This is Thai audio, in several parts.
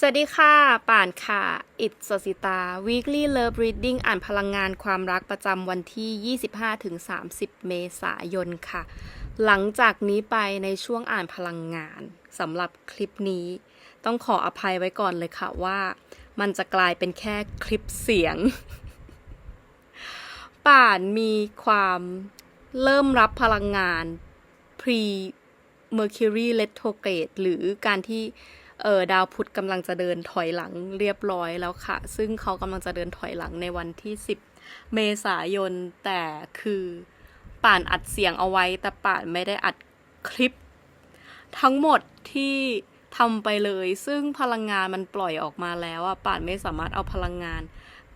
สวัสดีค่ะ ป่านค่ะ อิดสสิตา weekly love reading อ่านพลังงานความรักประจำวันที่ 25-30 เมษายนค่ะ หลังจากนี้ไปในช่วงอ่านพลังงานสำหรับคลิปนี้ ต้องขออภัยไว้ก่อนเลยค่ะว่า มันจะกลายเป็นแค่คลิปเสียง ป่านมีความเริ่มรับพลังงาน pre Mercury retrograde หรือการที่ เออดาวพุธกำลังจะเดินถอยหลังเรียบร้อยแล้วค่ะ ซึ่งเขากำลังจะเดินถอยหลังในวันที่ 10 เมษายน แต่คือป่านอัดเสียงเอาไว้ แต่ป่านไม่ได้อัดคลิป ทั้งหมดที่ทำไปเลย ซึ่งพลังงานมันปล่อยออกมาแล้วอะป่านไม่สามารถเอาพลังงาน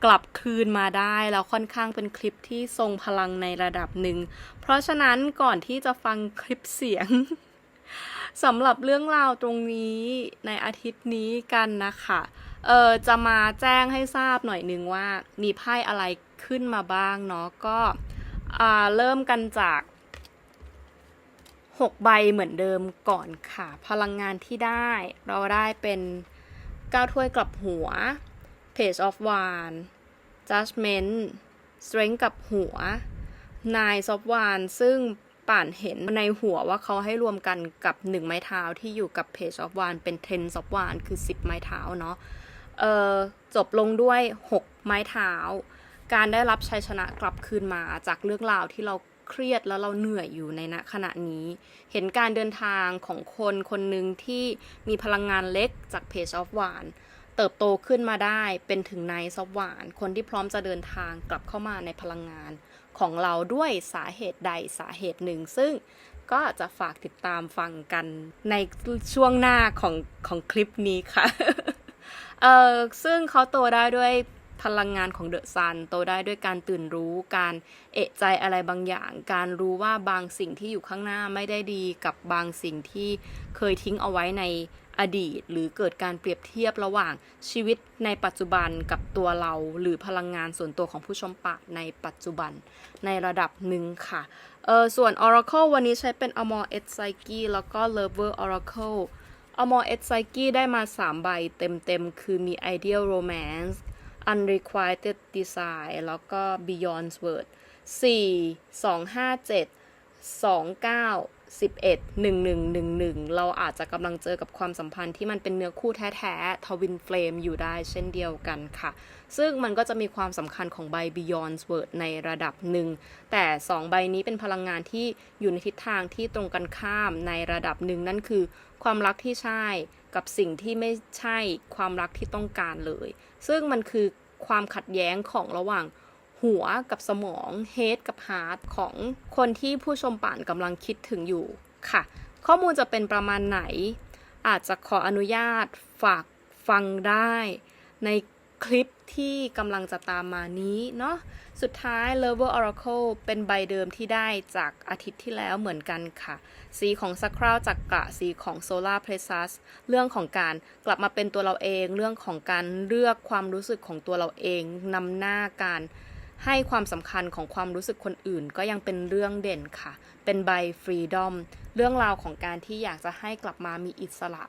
กลับคืนมาได้แล้วค่อนข้างเป็นคลิปที่ทรงพลังในระดับหนึ่ง เพราะฉะนั้นก่อนที่จะฟังคลิปเสียง สำหรับเรื่องราวตรงนี้ในอาทิตย์นี้กันนะคะเออจะมาแจ้งให้ทราบหน่อยนึงว่า มีไพ่อะไรขึ้นมาบ้างเนาะก็อ่าเริ่มกันจาก6ใบเหมือนเดิมก่อนค่ะ พลังงานที่ได้เราได้เป็น9ถ้วยกลับหัว Page of Wands Judgment Strength กับหัว Nine of Wands ซึ่ง ป่านเห็นในหัวว่าเขาให้รวมกันกับ 1 ไม้เท้าที่อยู่กับ Page of Wands เป็น Ten of Wands คือ 10 ไม้เท้าเนาะเออจบลงด้วย 6 ไม้เท้า การได้รับชัยชนะกลับคืนมาจากเรื่องราวที่เราเครียดแล้วเราเหนื่อยอยู่ในณขณะนี้ เห็นการเดินทางของคนคนหนึ่งที่มีพลังงานเล็กจาก Page of Wands เติบโตขึ้นมาได้เป็นถึงนายซอบหวาน คนที่พร้อมจะเดินทางกลับเข้ามาในพลังงาน ของเราด้วยสาเหตุใดสาเหตุหนึ่ง ซึ่งก็จะฝากติดตามฟังกันในช่วงหน้าของของคลิปนี้ค่ะ เออซึ่งเขาโตได้ด้วยพลังงานของเดอะซันโตได้ด้วยการตื่นรู้การเอะใจอะไรบางอย่าง การรู้ว่าบางสิ่งที่อยู่ข้างหน้าไม่ได้ดีกับบางสิ่งที่เคยทิ้งเอาไว้ใน อดีต หรือเกิดการเปรียบเทียบระหว่างชีวิตในปัจจุบันกับตัวเรา หรือพลังงานส่วนตัวของผู้ชมปะในปัจจุบันในระดับหนึ่งค่ะเออส่วน Oracle วันนี้ใช้เป็น Amor et s y c h e แล้วก็ Lover Oracle Amor et s y c h e ได้มา 3 ใบเต็มๆ คือมี Ideal Romance Unrequited Desire แล้วก็ Beyond Word 4 2 5 7 2 9 11 11 11 เราอาจจะกำลังเจอกับความสัมพันธ์ที่มันเป็นเนื้อคู่แท้ๆทวินเฟลมอยู่ได้เช่นเดียวกันค่ะ ซึ่งมันก็จะมีความสำคัญของใบ Beyond Word ในระดับหนึ่ง แต่ 2 ใบนี้เป็นพลังงานที่อยู่ในทิศทางที่ตรงกันข้ามในระดับหนึ่งนั่นคือ ความรักที่ใช่กับสิ่งที่ไม่ใช่ความรักที่ต้องการเลย ซึ่งมันคือความขัดแย้งของระหว่าง หัวกับสมองเฮดกับฮาร์ดของคนที่ผู้ชมป่านกำลังคิดถึงอยู่ค่ะ ข้อมูลจะเป็นประมาณไหน อาจจะขออนุญาตฝากฟังได้ในคลิปที่กำลังจะตามมานี้เนาะ สุดท้าย Lover Oracle เป็นใบเดิมที่ได้จากอาทิตย์ที่แล้วเหมือนกันค่ะ สีของสักคราวจากกะสีของ Solar Plexus เรื่องของการกลับมาเป็นตัวเราเอง เรื่องของการเลือกความรู้สึกของตัวเราเองนำหน้าการ ให้ความสำคัญของความรู้สึกคนอื่น ก็ยังเป็นเรื่องเด่นค่ะ เป็นใบฟรีดอมเรื่องราวของการที่อยากจะให้กลับมามีอิสระ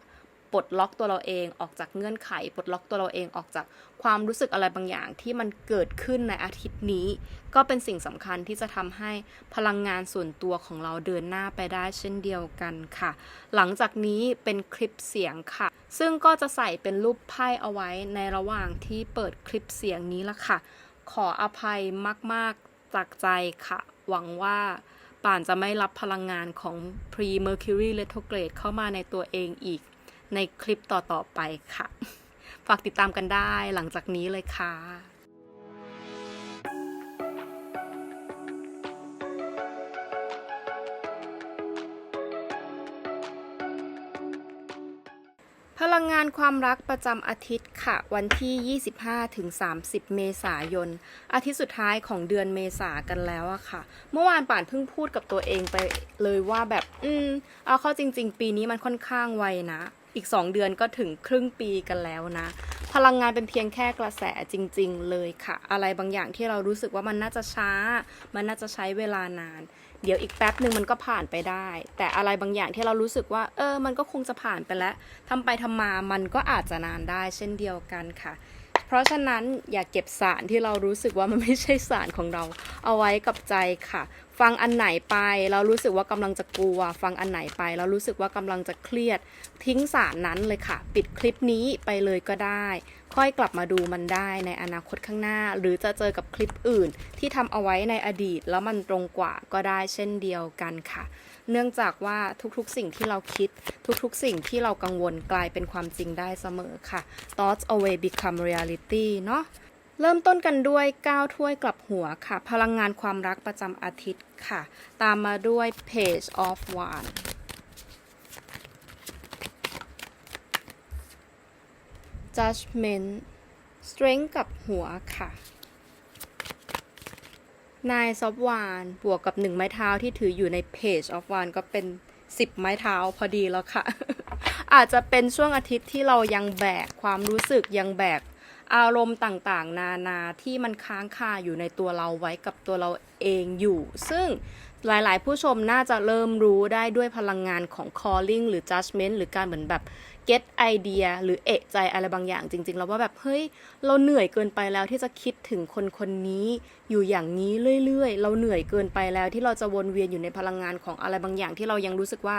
ปลดล็อกตัวเราเองออกจากเงื่อนไขปลดล็อกตัวเราเองออกจากความรู้สึกอะไรบางอย่างที่มันเกิดขึ้นในอาทิตย์นี้ ก็เป็นสิ่งสำคัญที่จะทำให้พลังงานส่วนตัวของเราเดินหน้าไปได้เช่นเดียวกันค่ะ หลังจากนี้เป็นคลิปเสียงค่ะ ซึ่งก็จะใส่เป็นรูปไพ่เอาไว้ในระหว่างที่เปิดคลิปเสียงนี้ละค่ะ ขออภัยมาก ๆ จากใจค่ะ หวังว่าป่านจะไม่รับพลังงานของ pre mercury retrograde เข้ามาในตัวเองอีก ในคลิปต่อ ๆ ไปค่ะ ฝากติดตามกันได้หลังจากนี้เลยค่ะ พลังงานความรักประจำอาทิตย์ค่ะ วันที่ 25 ถึง 30 เมษายน อาทิตย์สุดท้ายของเดือนเมษากันแล้วอะค่ะ เมื่อวานป่านเพิ่งพูดกับตัวเองไปเลยว่าแบบ อืม เอาเข้าจริง ๆ ปีนี้มันค่อนข้างไวนะ อีก 2 เดือนก็ถึงครึ่งปีกันแล้วนะ พลังงานเป็นเพียงแค่กระแสจริง ๆ เลยค่ะ อะไรบางอย่างที่เรารู้สึกว่ามันน่าจะช้า มันน่าจะใช้เวลานาน เดี๋ยวอีกแป๊บหนึ่งมันก็ผ่านไปได้ แต่อะไรบางอย่างที่เรารู้สึกว่า เออ มันก็คงจะผ่านไปแล้วทำไปทำมามันก็อาจจะนานได้เช่นเดียวกันค่ะ เพราะฉะนั้นอย่าเก็บสารที่เรารู้สึกว่ามันไม่ใช่สารของเราเอาไว้กับใจค่ะฟังอันไหนไปแล้วรู้สึกว่ากำลังจะกลัว ฟังอันไหนไปแล้วรู้สึกว่ากำลังจะเครียด ทิ้งสารนั้นเลยค่ะ ปิดคลิปนี้ไปเลยก็ได้ ค่อยกลับมาดูมันได้ในอนาคตข้างหน้า หรือจะเจอกับคลิปอื่น ที่ทำเอาไว้ในอดีต แล้วมันตรงกว่าก็ได้เช่นเดียวกันค่ะ เนื่องจากว่าทุกๆสิ่งที่เราคิด ทุกๆสิ่งที่เรากังวลกลายเป็นความจริงได้เสมอค่ะ thoughts always become reality เนาะ เริ่มต้นกันด้วย 9 ถ้วยกลับหัวค่ะ พลังงานความรักประจำอาทิตย์ค่ะ ตามมาด้วย page of one judgment strength กับหัวค่ะ นายซอฟวานบวกกับหนึ่งไม้เท้าที่ถืออยู่ใน Page of One ก็เป็น10ไม้เท้าพอดีแล้วค่ะ อาจจะเป็นช่วงอาทิตย์ที่เรายังแบกความรู้สึกยังแบก อารมณ์ต่างๆ นานาที่มันค้างคาอยู่ในตัวเราไว้กับตัวเราเองอยู่ ซึ่งหลายๆ ผู้ชมน่าจะเริ่มรู้ได้ด้วยพลังงานของ calling หรือ judgment หรือการเหมือนแบบ get idea หรือเอะใจอะไรบางอย่างจริง ๆ แล้วว่าแบบเฮ้ยเราเหนื่อยเกินไปแล้วที่จะคิดถึงคนคนนี้อยู่อย่างนี้เรื่อย ๆ เราเหนื่อยเกินไปแล้วที่เราจะวนเวียนอยู่ในพลังงานของอะไรบางอย่างที่เรายังรู้สึกว่า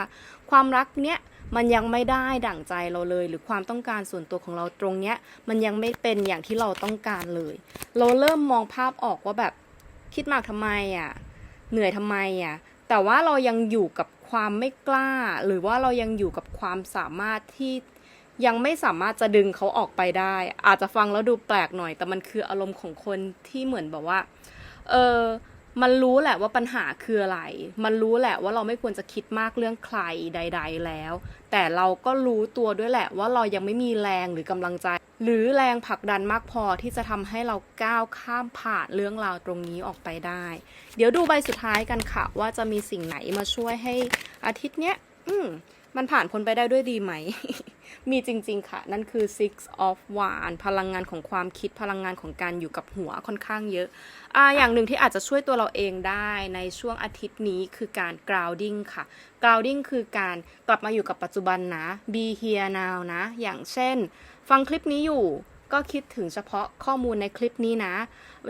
ความรักเนี้ย มันยังไม่ได้ดั่งใจเราเลย หรือความต้องการส่วนตัวของเราตรงเนี้ย มันยังไม่เป็นอย่างที่เราต้องการเลย เราเริ่มมองภาพออกว่าแบบคิดมากทำไมอะเหนื่อยทำไมอะแต่ว่าเรายังอยู่กับความไม่กล้า หรือว่าเรายังอยู่กับความสามารถที่ยังไม่สามารถจะดึงเขาออกไปได้ อาจจะฟังแล้วดูแปลกหน่อย แต่มันคืออารมณ์ของคนที่เหมือนแบบว่า เออ มันรู้แหละว่าปัญหาคืออะไร มันรู้แหละว่าเราไม่ควรจะคิดมากเรื่องใครใด ๆ แล้ว แต่เราก็รู้ตัวด้วยแหละว่าเรายังไม่มีแรงหรือกำลังใจ หรือแรงผลักดันมากพอที่จะทำให้เราก้าวข้ามผ่านเรื่องราวตรงนี้ออกไปได้ เดี๋ยวดูใบสุดท้ายกันค่ะ ว่าจะมีสิ่งไหนมาช่วยให้อาทิตย์เนี้ย อืม มันผ่านพ้นไปได้ด้วยดีไหม มีจริง ๆ ค่ะ นั่นคือ six of wands พลังงานของความคิดพลังงานของการอยู่กับหัวค่อนข้างเยอะอ่าอย่างหนึ่งที่อาจจะช่วยตัวเราเองได้ในช่วงอาทิตย์นี้คือการ grounding ค่ะ grounding คือการกลับมาอยู่กับปัจจุบันนะ be here now นะ อย่างเช่น ฟังคลิปนี้อยู่ ก็คิดถึงเฉพาะข้อมูลในคลิปนี้นะ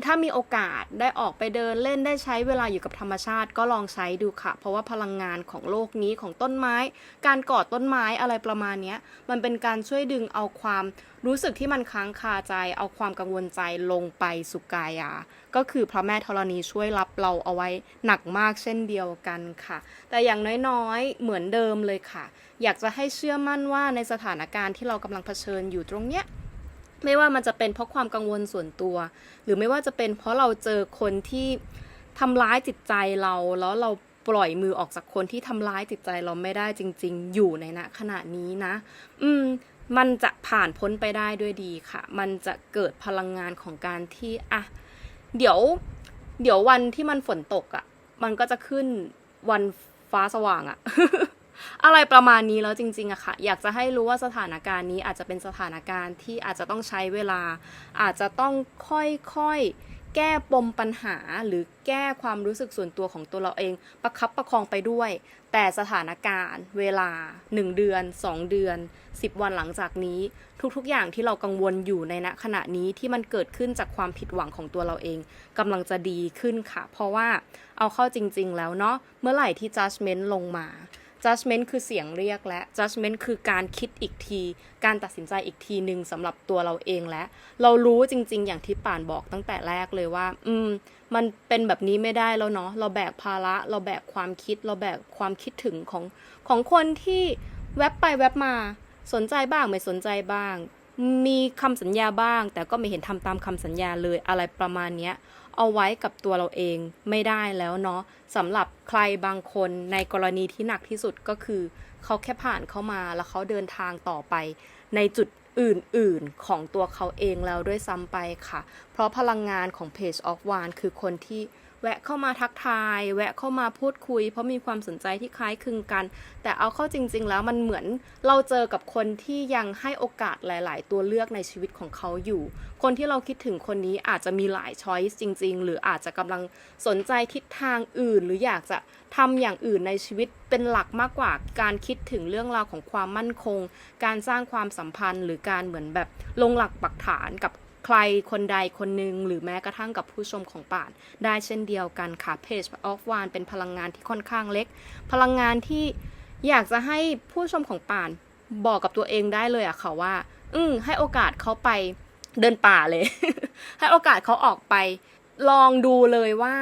ถ้ามีโอกาสได้ออกไปเดินเล่นได้ใช้เวลาอยู่กับธรรมชาติก็ลองใช้ดูค่ะ เพราะว่าพลังงานของโลกนี้ของต้นไม้ การกอดต้นไม้อะไรประมาณนี้มันเป็นการช่วยดึงเอาความรู้สึกที่มันค้างคาใจ เอาความกังวลใจลงไปสุกายา ก็คือพระแม่ธรณีช่วยรับเราเอาไว้หนักมากเช่นเดียวกันค่ะ แต่อย่างน้อยๆ เหมือนเดิมเลยค่ะ อยากจะให้เชื่อมั่นว่าในสถานการณ์ที่เรากำลังเผชิญอยู่ตรงเนี้ย ไม่ว่ามันจะเป็นเพราะความกังวลส่วนตัว หรือไม่ว่าจะเป็นเพราะเราเจอคนที่ทำร้ายจิตใจเรา แล้วเราปล่อยมือออกจากคนที่ทำร้ายจิตใจเราไม่ได้จริง ๆ อยู่ในณขณะนี้นะ อืมมันจะผ่านพ้นไปได้ด้วยดีค่ะ มันจะเกิดพลังงานของการที่อะเดี๋ยว เดี๋ยววันที่มันฝนตกอะ่ะ มันก็จะขึ้นวันฟ้าสว่างอะ่ะ อะไรประมาณนี้แล้วจริงๆอะค่ะ อยากจะให้รู้ว่าสถานการณ์นี้อาจจะเป็นสถานการณ์ที่อาจจะต้องใช้เวลา อาจจะต้องค่อยๆ แก้ปมปัญหาหรือแก้ความรู้สึกส่วนตัวของตัวเราเอง ประคับประคองไปด้วย แต่สถานการณ์ เวลา 1 เดือน 2 เดือน 10 วันหลังจากนี้ ทุกๆ อย่างที่เรากังวลอยู่ในณขณะนี้ที่มันเกิดขึ้นจากความผิดหวังของตัวเราเองกำลังจะดีขึ้นค่ะ เพราะว่าเอาเข้าจริง ๆ แล้วเนาะเมื่อไหร่ที่ judgment ลงมา judgment คือเสียงเรียกและ judgment คือการคิดอีกที การตัดสินใจอีกทีหนึ่งสำหรับตัวเราเองและ เรารู้จริง ๆ อย่างที่ป่านบอกตั้งแต่แรกเลยว่า อืม มันเป็นแบบนี้ไม่ได้แล้วเนาะ เราแบกภาระ เราแบกความคิด เราแบกความคิดถึงของของคนที่แวบไปแวบมา สนใจบ้างไม่สนใจบ้าง มีคำสัญญาบ้าง แต่ก็ไม่เห็นทำตามคำสัญญาเลยอะไรประมาณเนี้ย เอาไว้กับตัวเราเองไม่ได้แล้วเนาะสำหรับใครบางคนในกรณีที่หนักที่สุดก็คือ เขาแค่ผ่านเข้ามาแล้วเขาเดินทางต่อไป ในจุดอื่นๆของตัวเขาเองแล้วด้วยซ้ำไปค่ะ เพราะพลังงานของ Page of w a n d คือคนที่ แวะเข้ามาทักทาย แวะเข้ามาพูดคุย เพราะมีความสนใจที่คล้ายคลึงกัน แต่เอาเข้าจริง ๆ แล้วมันเหมือนเราเจอกับคนที่ยังให้โอกาสหลาย ๆ ตัวเลือกในชีวิตของเขาอยู่ คนที่เราคิดถึงคนนี้อาจจะมีหลายช้อยส์จริง ๆ หรืออาจจะกำลังสนใจทิศทางอื่น หรืออยากจะทำอย่างอื่นในชีวิตเป็นหลักมากกว่าการคิดถึงเรื่องราวของความมั่นคง การสร้างความสัมพันธ์ หรือการเหมือนแบบลงหลักปักฐานกับ ใครคนใดคนหนึ่งหรือแม้กระทั่งกับผู้ชมของป่าน ได้เช่นเดียวกันค่ะเพจ of one เป็นพลังงานที่ค่อนข้างเล็ก พลังงานที่อยากจะให้ผู้ชมของป่านบอกกับตัวเองได้เลยอะค่ะว่า อืมให้โอกาสเขาไปเดินป่าเลย ให้โอกาสเขาออกไป ลองดูเลยว่า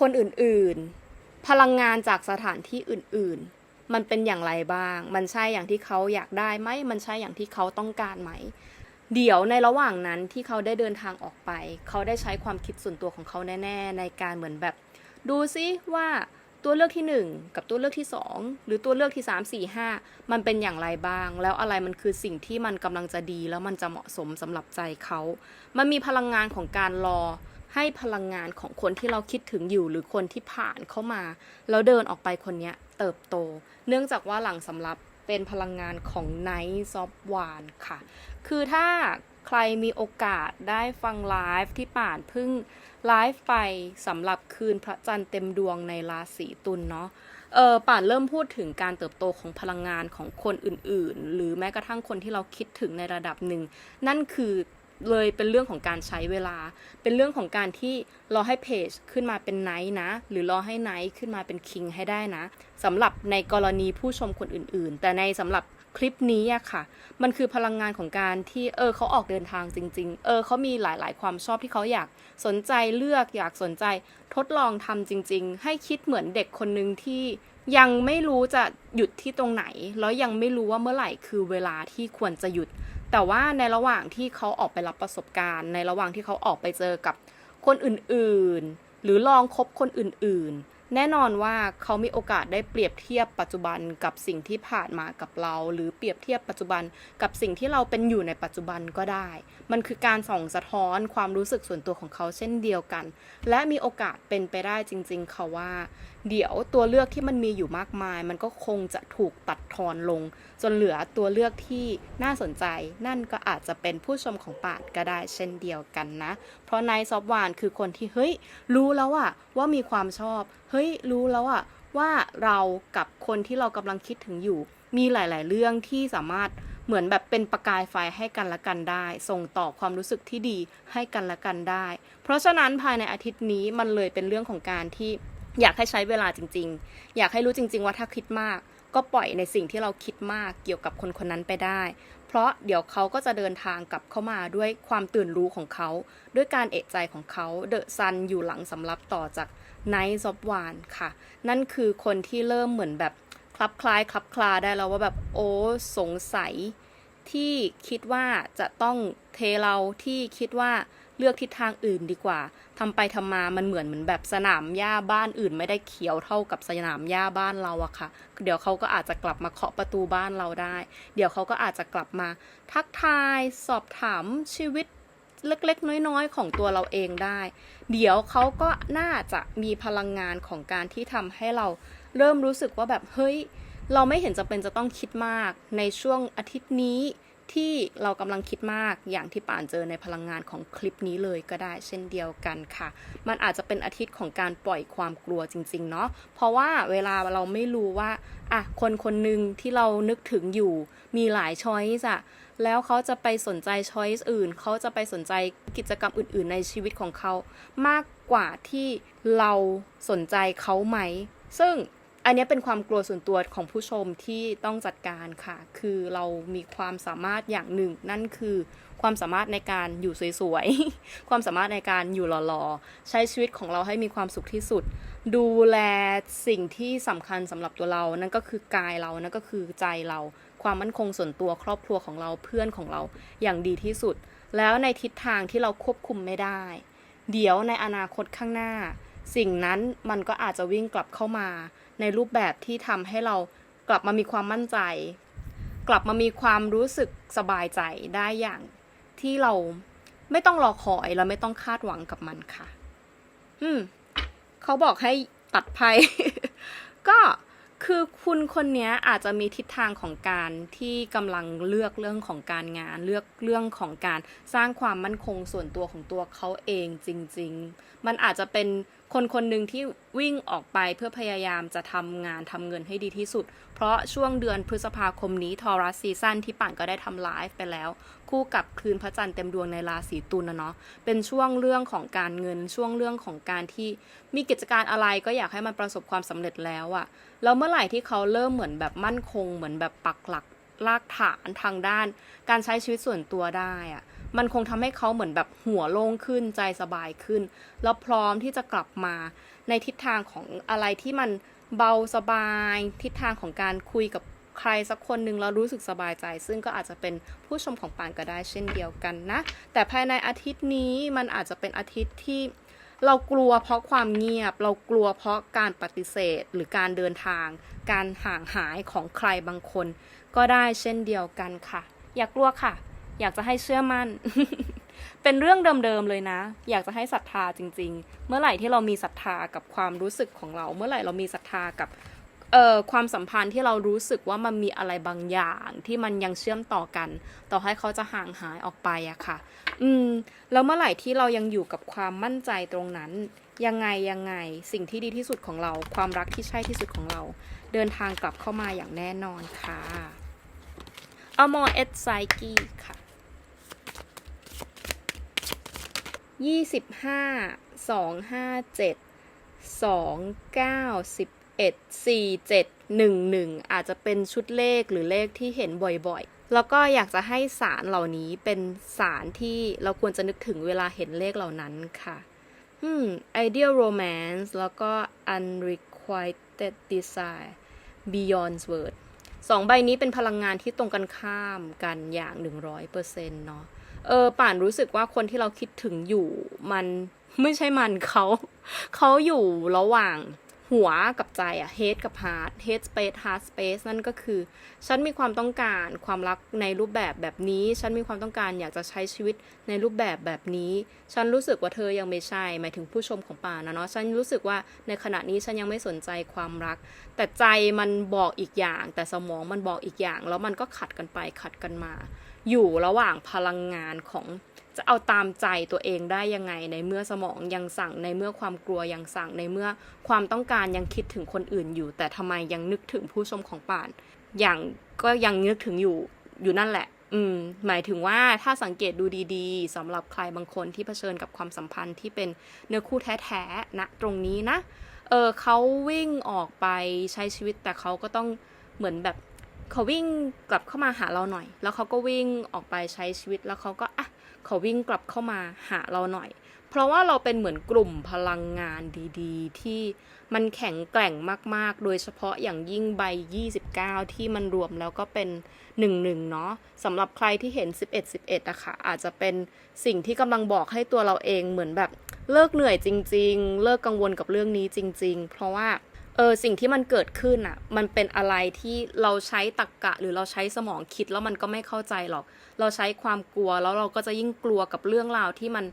คนอื่นๆ พลังงานจากสถานที่อื่นๆ มันเป็นอย่างไรบ้าง มันใช่อย่างที่เขาอยากได้ไหม มันใช่อย่างที่เขาต้องการไหม เดี๋ยวในระหว่างนั้นที่เขาได้เดินทางออกไป เขาได้ใช้ความคิดส่วนตัวของเขาแน่ ๆ ในการเหมือนแบบ ดูซิว่าตัวเลือกที่ 1 กับตัวเลือกที่ 2 หรือตัวเลือกที่ 3 4 5 มันเป็นอย่างไรบ้าง แล้วอะไรมันคือสิ่งที่มันกำลังจะดี แล้วมันจะเหมาะสมสำหรับใจเขา มันมีพลังงานของการรอ ให้พลังงานของคนที่เราคิดถึงอยู่ หรือคนที่ผ่านเข้ามา แล้วเดินออกไปคนนี้เติบโต เนื่องจากว่าหลังสำรับ เป็นพลังงานของไนท์ซอฟวานค่ะ คือถ้าใครมีโอกาสได้ฟังไลฟ์ที่ป่านพึ่งไลฟ์ไปสำหรับคืนพระจันทร์เต็มดวงในราศีตุลเนาะเออป่านเริ่มพูดถึงการเติบโตของพลังงานของคนอื่นๆ หรือแม้กระทั่งคนที่เราคิดถึงในระดับหนึ่ง นั่นคือ เลยเป็นเรื่องของการใช้เวลา เป็นเรื่องของการที่รอให้เพจขึ้นมาเป็นไนท์นะ หรือรอให้ไนท์ขึ้นมาเป็นคิงให้ได้นะสำหรับในกรณีผู้ชมคนอื่น ๆ แต่ในสำหรับคลิปนี้อะค่ะ มันคือพลังงานของการที่เออเขาออกเดินทางจริง ๆ เออเขามีหลายๆ ความชอบที่เขาอยากสนใจเลือกอยากสนใจ ทดลองทำจริง ๆ ให้คิดเหมือนเด็กคนหนึ่งที่ยังไม่รู้จะหยุดที่ตรงไหน แล้วยังไม่รู้ว่าเมื่อไหร่คือเวลาที่ควรจะหยุด แต่ว่าในระหว่างที่เขาออกไปรับประสบการณ์ ในระหว่างที่เขาออกไปเจอกับคนอื่นๆ หรือลองคบคนอื่นๆ แน่นอนว่าเขามีโอกาสได้เปรียบเทียบปัจจุบันกับสิ่งที่ผ่านมากับเรา หรือเปรียบเทียบปัจจุบันกับสิ่งที่เราเป็นอยู่ในปัจจุบันก็ได้ มันคือการส่องสะท้อนความรู้สึกส่วนตัวของเขาเช่นเดียวกัน และมีโอกาสเป็นไปได้จริง ๆ ค่ะว่า เดี๋ยวตัวเลือกที่มันมีอยู่มากมาย มันก็คงจะถูกตัดทอนลง จนเหลือตัวเลือกที่น่าสนใจ นั่นก็อาจจะเป็นผู้ชมของป่านก็ได้เช่นเดียวกันนะ เพราะนายซอฟวานคือคนที่เฮ้ย รู้แล้วอะว่ามีความชอบ เฮ้ย รู้แล้วอะว่าเรากับคนที่เรากำลังคิดถึงอยู่ มีหลาย ๆ เรื่องที่สามารถเหมือนแบบเป็นประกายไฟให้กันและกันได้ ส่งต่อความรู้สึกที่ดีให้กันและกันได้ เพราะฉะนั้นภายในอาทิตย์นี้มันเลยเป็นเรื่องของการที่ อยากให้ใช้เวลาจริง ๆ อยากให้รู้จริง ๆ ว่าถ้าคิดมาก ก็ปล่อยในสิ่งที่เราคิดมากเกี่ยวกับคนคนนั้นไปได้ เพราะเดี๋ยวเขาก็จะเดินทางกลับเข้ามาด้วยความตื่นรู้ของเขา ด้วยการเอกใจของเขาเดอะซันอยู่หลังสำรับต่อจากไนท์ซอฟวานค่ะ นั่นคือคนที่เริ่มเหมือนแบบคลับคล้ายคลับคลาได้แล้วว่าแบบโอ้สงสัยที่คิดว่าจะต้องเทเราที่คิดว่า เลือกทิศทางอื่นดีกว่าทำไปทำมามันเหมือนเหมือนแบบสนามหญ้าบ้านอื่น ไม่ได้เขียวเท่ากับสนามหญ้าบ้านเราอะค่ะ เดี๋ยวเขาก็อาจจะกลับมาเคาะประตูบ้านเราได้ เดี๋ยวเขาก็อาจจะกลับมา ทักทายสอบถามชีวิตเล็กๆ น้อยๆ ของตัวเราเองได้ เดี๋ยวเขาก็น่าจะมีพลังงานของการที่ทำให้เราเริ่มรู้สึกว่าแบบเฮ้ย เราไม่เห็นจะเป็นจะต้องคิดมากในช่วงอาทิตย์นี้ ที่เรากำลังคิดมากอย่างที่ป่านเจอในพลังงานของคลิปนี้เลยก็ได้เช่นเดียวกันค่ะ มันอาจจะเป็นอาทิตย์ของการปล่อยความกลัวจริง ๆ เนาะเพราะว่าเวลาเราไม่รู้ว่าอะคนคนหนึ่งที่เรานึกถึงอยู่มีหลายช้อยส์อะแล้วเขาจะไปสนใจช้อยส์อื่น เขาจะไปสนใจกิจกรรมอื่น ๆ ในชีวิตของเขา มากกว่าที่เราสนใจเขาไหม ซึ่ง อันนี้เป็นความกลัวส่วนตัวของผู้ชมที่ต้องจัดการค่ะ คือเรามีความสามารถอย่างหนึ่ง นั่นคือความสามารถในการอยู่สวยๆ ความสามารถในการอยู่หล่อๆ ใช้ชีวิตของเราให้มีความสุขที่สุด ดูแลสิ่งที่สำคัญสำหรับตัวเรา นั่นก็คือกายเรา นั่นก็คือใจเรา ความมั่นคงส่วนตัวครอบครัวของเราเพื่อนของเราอย่างดีที่สุด แล้วในทิศทางที่เราควบคุมไม่ได้ เดี๋ยวในอนาคตข้างหน้า สิ่งนั้นมันก็อาจจะวิ่งกลับเข้ามา ในรูปแบบที่ทำให้เรากลับมามีความมั่นใจ กลับมามีความรู้สึกสบายใจได้อย่างที่เราไม่ต้องรอคอยเราไม่ต้องคาดหวังกับมันค่ะ อืม เขาบอกให้ตัดไพ่ก็ คือคุณคนนี้อาจจะมีทิศทางของการที่กำลังเลือกเรื่องของการงาน เลือกเรื่องของการสร้างความมั่นคงส่วนตัวของตัวเขาเองจริง ๆ มันอาจจะเป็นคนคนหนึ่งที่วิ่งออกไปเพื่อพยายามจะทำงานทำเงินให้ดีที่สุด เพราะช่วงเดือนพฤษภาคมนี้ทอรัสซีซั่นที่ป่านก็ได้ทำไลฟ์ไปแล้ว คู่กับคืนพระจันทร์เต็มดวงในราศีตุลนะเนาะเป็นช่วงเรื่องของการเงินช่วงเรื่องของการที่มีกิจการอะไรก็อยากให้มันประสบความสำเร็จแล้วอะแล้วเมื่อไหร่ที่เขาเริ่มเหมือนแบบมั่นคง เหมือนแบบปักหลักรากฐานทางด้าน การใช้ชีวิตส่วนตัวได้อะมันคงทำให้เขาเหมือนแบบหัวโล่งขึ้นใจสบายขึ้น แล้วพร้อมที่จะกลับมาในทิศทางของอะไรที่มันเบาสบาย ทิศทางของการคุยกับ ใครสักคนหนึ่งแล้วรู้สึกสบายใจ ซึ่งก็อาจจะเป็นผู้ชมของปานก็ได้เช่นเดียวกันนะ แต่ภายในอาทิตย์นี้มันอาจจะเป็นอาทิตย์ที่เรากลัวเพราะความเงียบ เรากลัวเพราะการปฏิเสธ หรือการเดินทาง การห่างหายของใครบางคน ก็ได้เช่นเดียวกันค่ะ อย่ากกลัวค่ะ อยากจะให้เชื่อมั่น เป็นเรื่องเดิมๆเลยนะ อยากจะให้ศรัทธาจริง ๆ เมื่อไหร่ที่เรามีศรัทธากับความรู้สึกของเรา เมื่อไหร่เรามีศรัทธากับ เอ่อความสัมพันธ์ที่เรารู้สึกว่ามันมีอะไรบางอย่างที่มันยังเชื่อมต่อกัน ต่อให้เขาจะห่างหายออกไปอะค่ะ อืม แล้วเมื่อไหร่ที่เรายังอยู่กับความมั่นใจตรงนั้น ยังไงยังไงสิ่งที่ดีที่สุดของเรา ความรักที่ใช่ที่สุดของเรา เดินทางกลับเข้ามาอย่างแน่นอนค่ะอมอเอสไซกี้ค่ะยี่สิบห้าสองห้าเจ็ดสองเก้าสิบ เอ็ดสี่เจ็ดหนึ่งหนึ่งอาจจะเป็นชุดเลขหรือเลขที่เห็นบ่อยๆ แล้วก็อยากจะให้สารเหล่านี้เป็นสารที่เราควรจะนึกถึงเวลาเห็นเลขเหล่านั้นค่ะอืม ideal romance แล้วก็ unrequited desire beyond word สองใบนี้เป็นพลังงานที่ตรงกันข้ามกันอย่าง 100%เนาะเออป่านรู้สึกว่าคนที่เราคิดถึงอยู่มันไม่ใช่มันเขา เขาอยู่ระหว่าง หัวกับใจอะ head กับ heart head space heart space นั่นก็คือ ฉันมีความต้องการความรักในรูปแบบแบบนี้ ฉันมีความต้องการอยากจะใช้ชีวิตในรูปแบบแบบนี้ ฉันรู้สึกว่าเธอยังไม่ใช่ หมายถึงผู้ชมของป่านนะเนาะ ฉันรู้สึกว่าในขณะนี้ฉันยังไม่สนใจความรัก แต่ใจมันบอกอีกอย่าง แต่สมองมันบอกอีกอย่าง แล้วมันก็ขัดกันไปขัดกันมา อยู่ระหว่างพลังงานของ จะเอาตามใจตัวเองได้ยังไง ในเมื่อสมองยังสั่งในเมื่อความกลัวยังสั่งในเมื่อความต้องการยังคิดถึงคนอื่นอยู่ แต่ทำไมยังนึกถึงผู้ชมของป่าน อย่างก็ยังนึกถึงอยู่อยู่นั่นแหละ อืม หมายถึงว่าถ้าสังเกตดูดีๆสำหรับใครบางคนที่เผชิญกับความสัมพันธ์ที่เป็นเนื้อคู่แท้ๆนะตรงนี้นะ เออเขาวิ่งออกไปใช้ชีวิตแต่เขาก็ต้องเหมือนแบบเขาวิ่งกลับเข้ามาหาเราหน่อย แล้วเขาก็วิ่งออกไปใช้ชีวิตแล้วเขาก็อะ ขาวิ่งกลับเข้ามาหาเราหน่อย เพราะว่าเราเป็นเหมือนกลุ่มพลังงานดีๆ ที่มันแข็งแกร่งมากๆ โดยเฉพาะอย่างยิ่งใบ 29 ที่มันรวมแล้วก็เป็น 1 1 เนาะสำหรับใครที่เห็น 11 11อะค่ะอาจจะเป็นสิ่งที่กำลังบอกให้ตัวเราเองเหมือนแบบเลิกเหนื่อยจริง ๆ เลิกกังวลกับเรื่องนี้จริง ๆ เพราะว่า เออสิ่งที่มันเกิดขึ้นอะ มันเป็นอะไรที่เราใช้ตรกกะ หรือเราใช้สมองคิดแล้วมันก็ไม่เข้าใจหรอก เราใช้ความกลัวแล้วเราก็จะยิ่งกลัวกับเรื่องราวที่มัน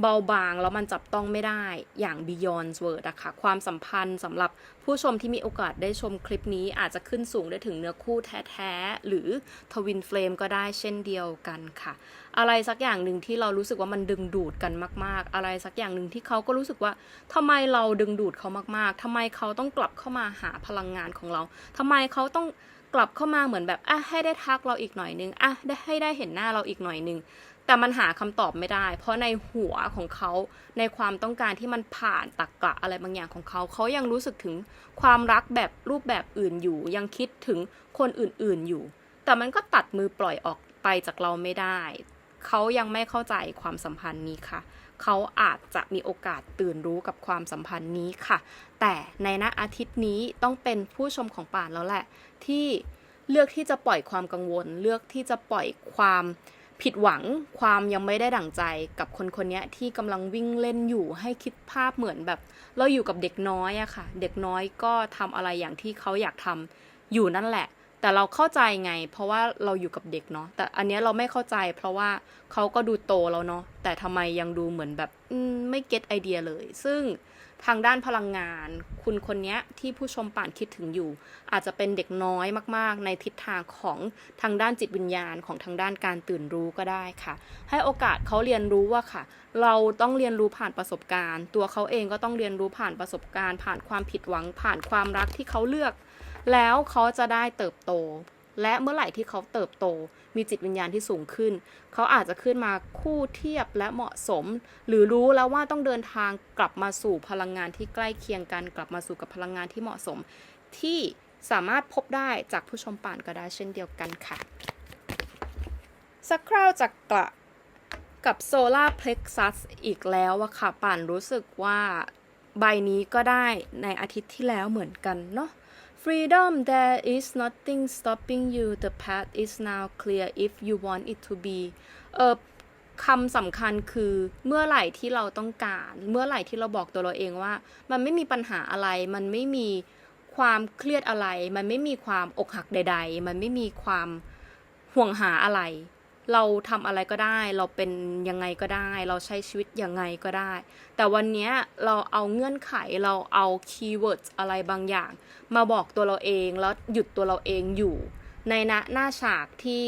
เบาบางแล้วมันจับต้องไม่ได้อย่าง Beyond Word อะค่ะ ความสัมพันธ์สำหรับผู้ชมที่มีโอกาสได้ชมคลิปนี้อาจจะขึ้นสูงได้ถึงเนื้อคู่แท้ๆ หรือทวินเฟลมก็ได้เช่นเดียวกันค่ะ อะไรสักอย่างหนึ่งที่เรารู้สึกว่ามันดึงดูดกันมาก ๆ อะไรสักอย่างหนึ่งที่เขาก็รู้สึกว่าทำไมเราดึงดูดเขามากๆทำไมเขาต้องกลับเข้ามาหาพลังงานของเราทำไมเขาต้องกลับเข้ามาเหมือนแบบอะให้ได้ทักเราอีกหน่อยนึงอะได้ให้ได้เห็นหน้าเราอีกหน่อยนึง แต่มันหาคำตอบไม่ได้ เพราะในหัวของเขาในความต้องการที่มันผ่านตักกะอะไรบางอย่างของเขา เขายังรู้สึกถึงความรักแบบรูปแบบอื่นอยู่ ยังคิดถึงคนอื่นๆอยู่ แต่มันก็ตัดมือปล่อยออกไปจากเราไม่ได้ เขายังไม่เข้าใจความสัมพันธ์นี้ค่ะ เขาอาจจะมีโอกาสตื่นรู้กับความสัมพันธ์นี้ค่ะ แต่ในณอาทิตย์นี้ต้องเป็นผู้ชมของป่านแล้วแหละ ที่เลือกที่จะปล่อยความกังวล เลือกที่จะปล่อยความ ผิดหวังความยังไม่ได้ดั่งใจกับคนคนนี้ที่กำลังวิ่งเล่นอยู่ให้คิดภาพเหมือนแบบ เราอยู่กับเด็กน้อยอะค่ะ เด็กน้อยก็ทำอะไรอย่างที่เขาอยากทำอยู่นั่นแหละ แต่เราเข้าใจไง เพราะว่าเราอยู่กับเด็กเนาะแต่อันนี้เราไม่เข้าใจ เพราะว่าเขาก็ดูโตแล้วเนาะแต่ทำไมยังดูเหมือนแบบไม่เก็ตไอเดียเลย ซึ่ง ทางด้านพลังงาน คุณคนนี้ที่ผู้ชมป่านคิดถึงอยู่ อาจจะเป็นเด็กน้อยมากๆ ในทิศทางของทางด้านจิตวิญญาณของทางด้านการตื่นรู้ก็ได้ค่ะ ให้โอกาสเขาเรียนรู้ว่าค่ะ เราต้องเรียนรู้ผ่านประสบการณ์ ตัวเขาเองก็ต้องเรียนรู้ผ่านประสบการณ์ ผ่านความผิดหวังผ่านความรักที่เขาเลือก แล้วเขาจะได้เติบโต และเมื่อไหร่ที่เขาเติบโต มีจิตวิญญาณที่สูงขึ้น เขาอาจจะขึ้นมาคู่เทียบและเหมาะสม หรือรู้แล้วว่าต้องเดินทางกลับมาสู่พลังงานที่ใกล้เคียงกัน กลับมาสู่กับพลังงานที่เหมาะสม ที่สามารถพบได้จากผู้ชมป่านก็ได้เช่นเดียวกันค่ะ สักคราวจากกระกับโซลาร์เพล็กซัสอีกแล้วอะค่ะป่านรู้สึกว่าใบนี้ก็ได้ในอาทิตย์ที่แล้วเหมือนกันเนาะ Freedom there is nothing stopping you the path is now clear if you want it to be เออคำสำคัญคือเมื่อไหร่ที่เราต้องการ เมื่อไหร่ที่เราบอกตัวเราเองว่า มันไม่มีปัญหาอะไร มันไม่มีความเครียดอะไร มันไม่มีความอกหักใด ๆ มันไม่มีความห่วงหาอะไร เราทำอะไรก็ได้ เราเป็นยังไงก็ได้ เราใช้ชีวิตยังไงก็ได้ แต่วันนี้เราเอาเงื่อนไขเราเอาคีย์เวิร์ดอะไรบางอย่าง มาบอกตัวเราเองแล้วหยุดตัวเราเองอยู่ ในณหน้าฉากที่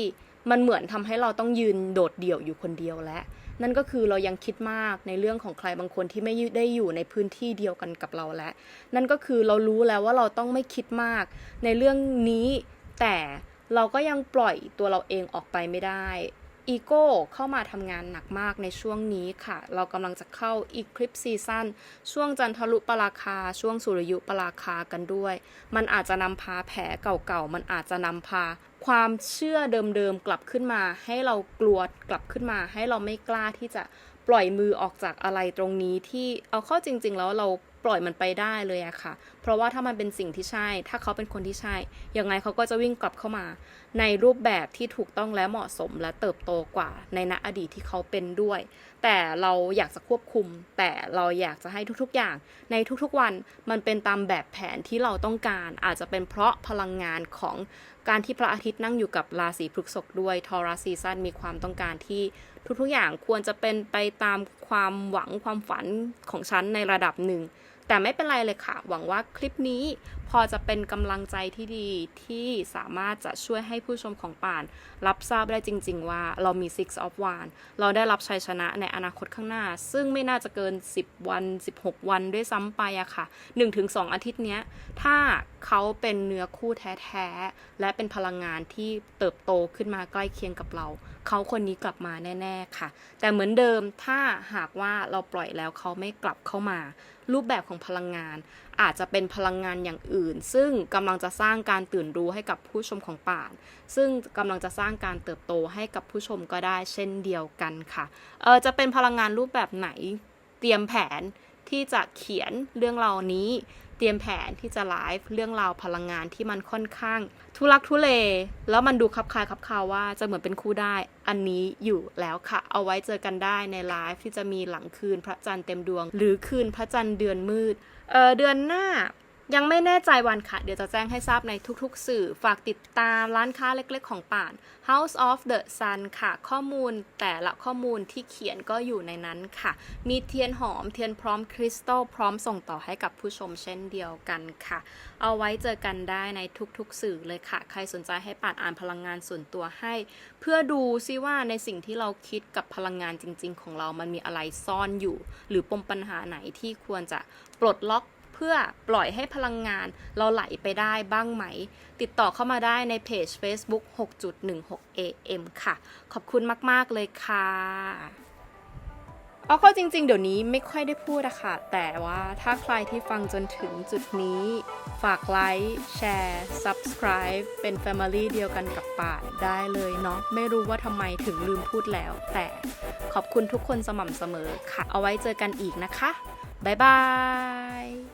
มันเหมือนทำให้เราต้องยืนโดดเดี่ยวอยู่คนเดียวและ นั่นก็คือเรายังคิดมากในเรื่องของใครบางคนที่ไม่ได้อยู่ในพื้นที่เดียวกันกับเราและ นั่นก็คือเรารู้แล้วว่าเราต้องไม่คิดมากในเรื่องนี้แต่ เราก็ยังปล่อยตัวเราเองออกไปไม่ได้อีโก้เข้ามาทำงานหนักมากในช่วงนี้ค่ะ เรากำลังจะเข้าอีคลิปซีซั่นช่วงจันทรุปราคา ช่วงสุริยุปราคากันด้วย มันอาจจะนำพาแผลเก่าๆ มันอาจจะนำพา ความเชื่อเดิมๆ กลับขึ้นมา ให้เรากลัวกลับขึ้นมา ให้เราไม่กล้าที่จะปล่อยมือออกจากอะไรตรงนี้ที่เอาเข้าจริง ๆ แล้วเราปล่อยมันไปได้เลยอะค่ะ เพราะว่าถ้ามันเป็นสิ่งที่ใช่ ถ้าเขาเป็นคนที่ใช่ ยังไงเขาก็จะวิ่งกลับเข้ามา ในรูปแบบที่ถูกต้องและเหมาะสมและเติบโตกว่าในณอดีตที่เขาเป็นด้วย แต่เราอยากจะควบคุม แต่เราอยากจะให้ทุกๆอย่าง ในทุกๆวันมันเป็นตามแบบแผนที่เราต้องการ อาจจะเป็นเพราะพลังงานของการที่พระอาทิตย์นั่งอยู่กับราศีพฤษภด้วยทอรัสซีซันมีความต้องการที่ทุกๆอย่างควรจะเป็นไปตามความหวังความฝันของฉันในระดับหนึ่ง แต่ไม่เป็นไรเลยค่ะ หวังว่าคลิปนี้พอจะเป็นกำลังใจที่ดีที่สามารถจะช่วยให้ผู้ชมของป่าน รับทราบได้จริง ๆ ว่าเรามี Six of Wands เราได้รับชัยชนะในอนาคตข้างหน้า ซึ่งไม่น่าจะเกิน 10 วัน 16 วันด้วยซ้ำไปอะค่ะ 1-2 อาทิตย์เนี้ย ถ้าเขาเป็นเนื้อคู่แท้ๆ และเป็นพลังงานที่เติบโตขึ้นมาใกล้เคียงกับเรา เขาคนนี้กลับมาแน่ ๆ ค่ะ แต่เหมือนเดิมถ้าหากว่าเราปล่อยแล้วเขาไม่กลับเข้ามา รูปแบบของพลังงานอาจจะเป็นพลังงานอย่างอื่น ซึ่งกำลังจะสร้างการตื่นรู้ให้กับผู้ชมของป่าน ซึ่งกำลังจะสร้างการเติบโตให้กับผู้ชมก็ได้เช่นเดียวกันค่ะเออจะเป็นพลังงานรูปแบบไหนเตรียมแผนที่จะเขียนเรื่องราวนี้ รียมแผนที่จะไลฟ์เรื่องราวพลังงานที่มันค่อนข้าง ทุลักทุเล แล้วมันดูคับคายคับคาว่าจะเหมือนเป็นคู่ได้ อันนี้อยู่แล้วค่ะ เอาไว้เจอกันได้ในไลฟ์ที่จะมีหลังคืนพระจันทร์เต็มดวง หรือคืนพระจันทร์เดือนมืดเออเดือนหน้า ยังไม่แน่ใจวันค่ะ เดี๋ยวจะแจ้งให้ทราบในทุกๆ สื่อ ฝากติดตามร้านค้าเล็กๆ ของป่าน House of the Sun ค่ะ ข้อมูลแต่ละข้อมูลที่เขียนก็อยู่ในนั้นค่ะ มีเทียนหอมเทียนพร้อมคริสตัลพร้อมส่งต่อให้กับผู้ชมเช่นเดียวกันค่ะ เอาไว้เจอกันได้ในทุกๆ สื่อเลยค่ะ ใครสนใจให้ป่านอ่านพลังงานส่วนตัวให้ เพื่อดูซิว่าในสิ่งที่เราคิดกับพลังงานจริง ๆ ของเรามันมีอะไรซ่อนอยู่ หรือปมปัญหาไหนที่ควรจะปลดล็อก เพื่อปล่อยให้พลังงานเราไหลไปได้บ้างไหม ติดต่อเข้ามาได้ในเพจ Facebook 6.16 AM ค่ะ ขอบคุณมาก ๆ เลยค่ะเอาเข้าจริง ๆ เดี๋ยวนี้ไม่ค่อยได้พูดอะค่ะ แต่ว่าถ้าใครที่ฟังจนถึงจุดนี้ ฝากไลค์ แชร์ Subscribe เป็น Family เดียวกันกับป่าได้เลยเนาะ ไม่รู้ว่าทำไมถึงลืมพูดแล้ว แต่ขอบคุณทุกคนสม่ำเสมอค่ะ เอาไว้เจอกันอีกนะคะ บ๊ายบาย